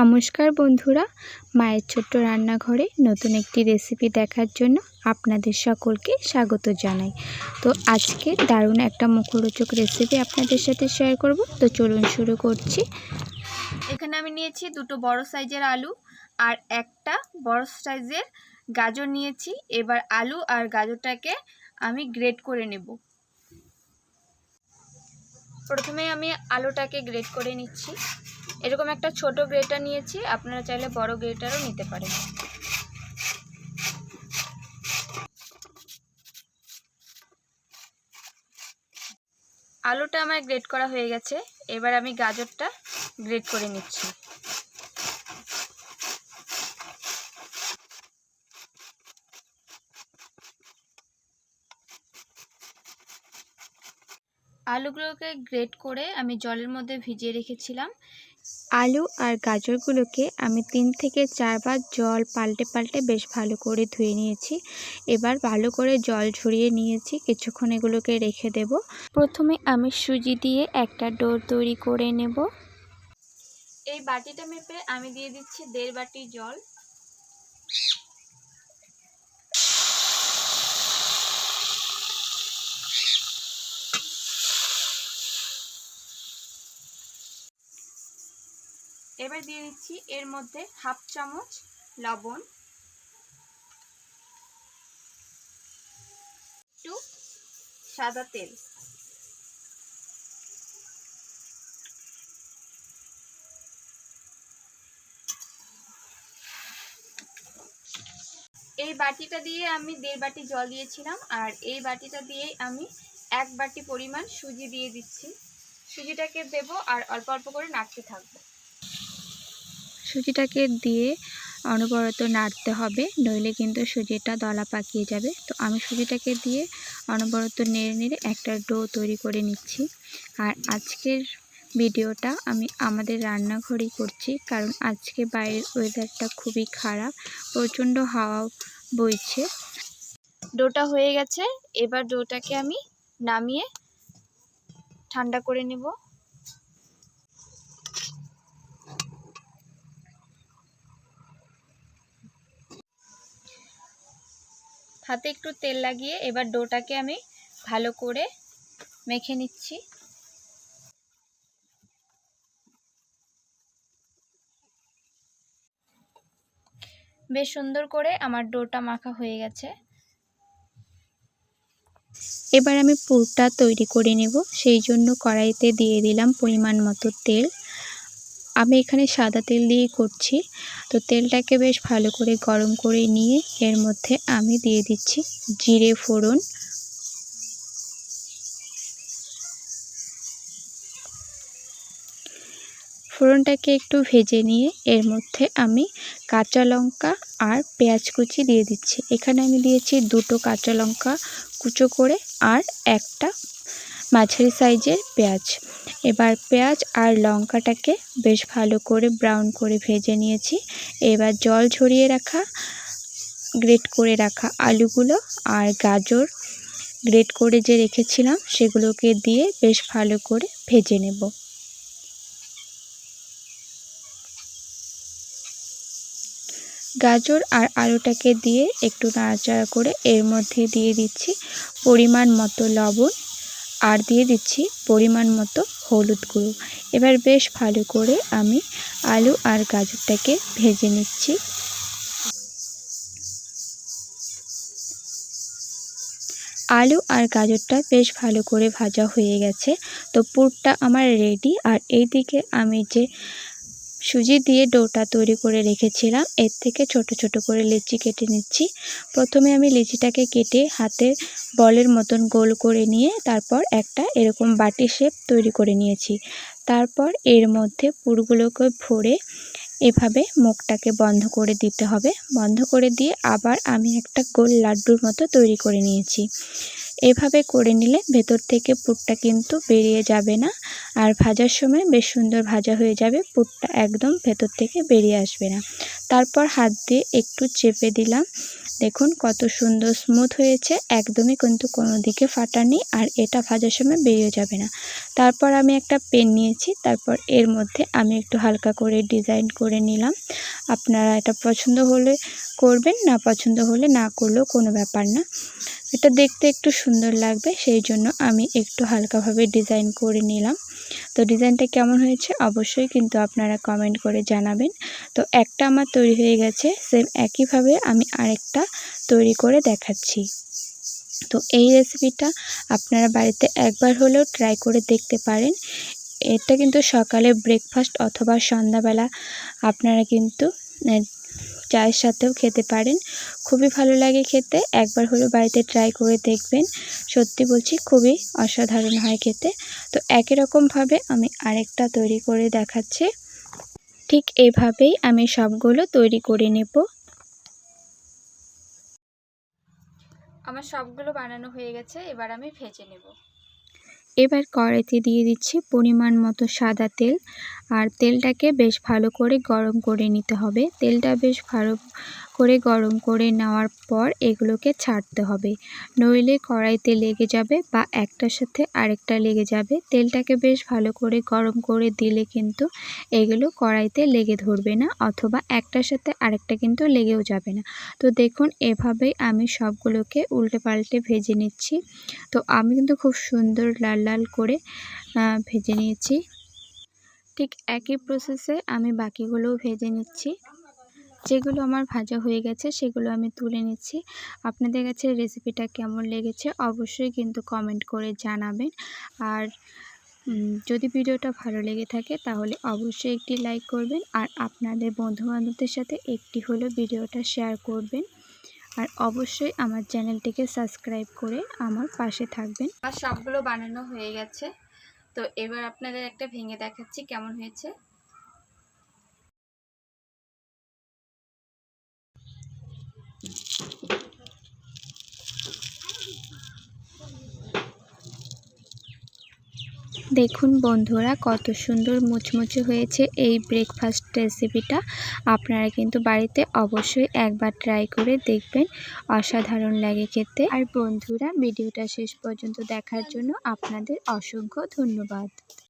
নমস্কার বন্ধুরা, মায়ের ছোট্ট রান্নাঘরে নতুন একটি রেসিপি দেখার জন্য আপনাদের সকলকে স্বাগত জানাই। তো আজকে দারুণ একটা মুখরোচক রেসিপি আপনাদের সাথে শেয়ার করব। তো চলুন শুরু করছি। এখানে আমি নিয়েছি দুটো বড় সাইজের আলু আর একটা বড় সাইজের গাজর নিয়েছি। এবার আলু আর গাজরটাকে আমি গ্রেট করে নেব। প্রথমে আমি আলুটাকে গ্রেট করে নিচ্ছি। এরকম একটা ছোট গ্রেটার নিয়েছি, আপনারা চাইলে বড় গ্রেটারও নিতে পারেন। আলুটা আমার গ্রেট করা হয়ে গেছে, এবার আমি গাজরটা গ্রেট করে নিচ্ছি। আলুগুলোকে গ্রেট করে আমি জলের মধ্যে ভিজিয়ে রেখেছিলাম। আলু আর গাজরগুলোকে আমি তিন থেকে চারবার জল পাল্টে পাল্টে বেশ ভালো করে ধুয়ে নিয়েছি। এবার ভালো করে জল ঝরিয়ে নিয়েছি, কিছুক্ষণ এগুলোকে রেখে দেব। প্রথমে আমি সুজি দিয়ে একটা ডো তৈরি করে নেব। এই বাটিটা মেপে আমি দিয়ে দিচ্ছি দেড় বাটি জল। এবার দিয়ে দিচ্ছি এর মধ্যে হাফ চামচ লবণ। একটু সাদা তেল। এই বাটিটা দিয়ে আমি দেড় বাটি জল দিয়েছিলাম আর এই বাটিটা দিয়ে আমি এক বাটি পরিমাণ সুজি দিয়ে দিচ্ছি। সুজিটাকে দেব আর অল্প অল্প করে নাড়তে থাকব। সুজিটাকে দিয়ে অনবরত নাড়তে হবে, নইলে কিন্তু সুজিটা দলা পাকিয়ে যাবে। তো আমি সুজিটাকে দিয়ে অনবরত নেড়ে নেড়ে একটা ডো তৈরি করে নিচ্ছি। আর আজকের ভিডিওটা আমি আমাদের রান্নাঘরেই করছি, কারণ আজকে বাইরের ওয়েদারটা খুবই খারাপ, প্রচণ্ড হাওয়া বইছে। ডোটা হয়ে গেছে, এবার ডোটাকে আমি নামিয়ে ঠান্ডা করে নেব। হাতে একটু তেল লাগিয়ে এবার ডোটাকে আমি ভালো করে মেখে নিচ্ছি। বেশ সুন্দর করে আমার ডোটা মাখা হয়ে গেছে। এবার আমি পুরটা তৈরি করে নেব, সেই জন্য কড়াইতে দিয়ে দিলাম পরিমাণ মতো তেল। আমি এখানে সাদা তেল দিয়েই করছি। তো তেলটাকে বেশ ভালো করে গরম করে নিয়ে এর মধ্যে আমি দিয়ে দিচ্ছি জিরে ফোড়ন। ফোড়নটাকে একটু ভেজে নিয়ে এর মধ্যে আমি কাঁচা লঙ্কা আর পেঁয়াজ কুচি দিয়ে দিচ্ছি। এখানে আমি দিয়েছি দুটো কাঁচা লঙ্কা কুচো করে আর একটা মাঝারি সাইজের পেঁয়াজ। এবার পেঁয়াজ আর লঙ্কাটাকে বেশ ভালো করে ব্রাউন করে ভেজে নিয়েছি। এবার জল ঝরিয়ে রাখা গ্রেট করে রাখা আলুগুলো আর গাজর গ্রেট করে যে রেখেছিলাম সেগুলোকে দিয়ে বেশ ভালো করে ভেজে নেব। গাজর আর আলুটাকে দিয়ে একটু নাড়াচাড়া করে এর মধ্যে দিয়ে দিচ্ছি পরিমাণ মতো লবণ আর দিয়ে দিচ্ছি পরিমাণ মতো হলুদ গুঁড়ো। এবার বেশ ভালো করে আমি আলু আর গাজরটাকে ভেজে নিচ্ছি। আলু আর গাজরটা বেশ ভালো করে ভাজা হয়ে গেছে। তো পুরটা আমার রেডি আর এইদিকে আমি যে সুজি দিয়ে ডোটা তৈরি করে রেখেছিলাম। এর থেকে ছোট ছোট করে লিচি কেটে নিচ্ছি। প্রথমে আমি লিচিটাকে কেটে হাতে বলের মতন গোল করে নিয়ে তারপর একটা এরকম বাটি শেপ তৈরি করে নিয়েছি। তারপর এর মধ্যে পুরগুলোকে ভরে এভাবে মুখটাকে বন্ধ করে দিতে হবে। বন্ধ করে দিয়ে আবার আমি একটা গোল লাড্ডুর মতো তৈরি করে নিয়েছি। এভাবে করে নিলে ভেতর থেকে পুরটা কিন্তু বেরিয়ে যাবে না। আর ভাজার সময় বেশ সুন্দর ভাজা হয়ে যাবে, পুরটা একদম ভেতর থেকে বেরিয়ে আসবে না। তারপর হাত দিয়ে একটু চেপে দিলাম। দেখুন কত সুন্দর স্মুথ হয়েছে, একদমই কিন্তু কোনো দিকে ফাটা নেই আর এটা ভাজার সময় বেরিয়ে যাবে না। তারপর আমি একটা পেন নিয়েছি, তারপর এর মধ্যে আমি একটু হালকা করে ডিজাইন করে নিলাম। আপনারা এটা পছন্দ হলে করবেন, না পছন্দ হলে না করলেও কোনো ব্যাপার না। এটা দেখতে একটু সুন্দর লাগবে, সেই জন্য আমি একটু হালকাভাবে ডিজাইন করে নিলাম। তো ডিজাইনটা কেমন হয়েছে অবশ্যই কিন্তু আপনারা কমেন্ট করে জানাবেন। তো একটা আমার তৈরি হয়ে গেছে সেম একইভাবে আমি আরেকটা তৈরি করে দেখাচ্ছি। তো এই রেসিপিটা আপনারা বাড়িতে একবার হলেও ট্রাই করে দেখতে পারেন। এটা কিন্তু সকালে ব্রেকফাস্ট অথবা সন্ধ্যাবেলা আপনারা কিন্তু চায়ের সাথেও খেতে পারেন। খুবই ভালো লাগে খেতে। একবার হলেও বাড়িতে ট্রাই করে দেখবেন। সত্যি বলছি, খুবই অসাধারণ হয় খেতে। তো একই রকমভাবে আমি আরেকটা তৈরি করে দেখাচ্ছি। ঠিক এভাবেই আমি সবগুলো তৈরি করে নেব। আমার সবগুলো বানানো হয়ে গেছে, এবার আমি ভেজে নেব। এবার কড়াইতে দিয়ে দিচ্ছি পরিমাণ মতো সাদা তেল। আর তেলটাকে বেশ ভালো করে গরম করে নিতে হবে। তেলটা বেশ ভালো করে গরম করে নেওয়ার পর এগুলোকে ছাড়তে হবে। নইলে কড়াইতে লেগে যাবে বা একটার সাথে আরেকটা লেগে যাবে। তেলটাকে বেশ ভালো করে গরম করে দিলে কিন্তু এগুলো কড়াইতে লেগে ধরবে না অথবা একটার সাথে আরেকটা কিন্তু লেগেও যাবে না। তো দেখুন, এভাবেই আমি সবগুলোকে উল্টে পাল্টে ভেজে নিচ্ছি। তো আমি কিন্তু খুব সুন্দর লাল লাল করে ভেজে নিয়েছি। ঠিক একই প্রসেসে আমি বাকিগুলোও ভেজে নিচ্ছি। যেগুলো আমার ভাজা হয়ে গেছে সেগুলো আমি তুলে নিচ্ছি। আপনাদের কাছে রেসিপিটা কেমন লেগেছে অবশ্যই কিন্তু কমেন্ট করে জানাবেন। আর যদি ভিডিওটা ভালো লেগে থাকে তাহলে অবশ্যই একটি লাইক করবেন আর আপনাদের বন্ধুবান্ধবদের সাথে একটি হলো ভিডিওটা শেয়ার করবেন। আর অবশ্যই আমার চ্যানেলটিকে সাবস্ক্রাইব করে আমার পাশে থাকবেন। আর সবগুলো বানানো হয়ে গেছে। তো এবার আপনাদের একটা ভেঙে দেখাচ্ছি কেমন হয়েছে। দেখুন বন্ধুরা, কত সুন্দর মুচমুচে হয়েছে এই ব্রেকফাস্ট রেসিপিটা আপনারা কিন্তু বাড়িতে অবশ্যই একবার ট্রাই করে দেখবেন, অসাধারণ লাগে খেতে। আর বন্ধুরা, ভিডিওটা শেষ পর্যন্ত দেখার জন্য আপনাদের অসংখ্য ধন্যবাদ।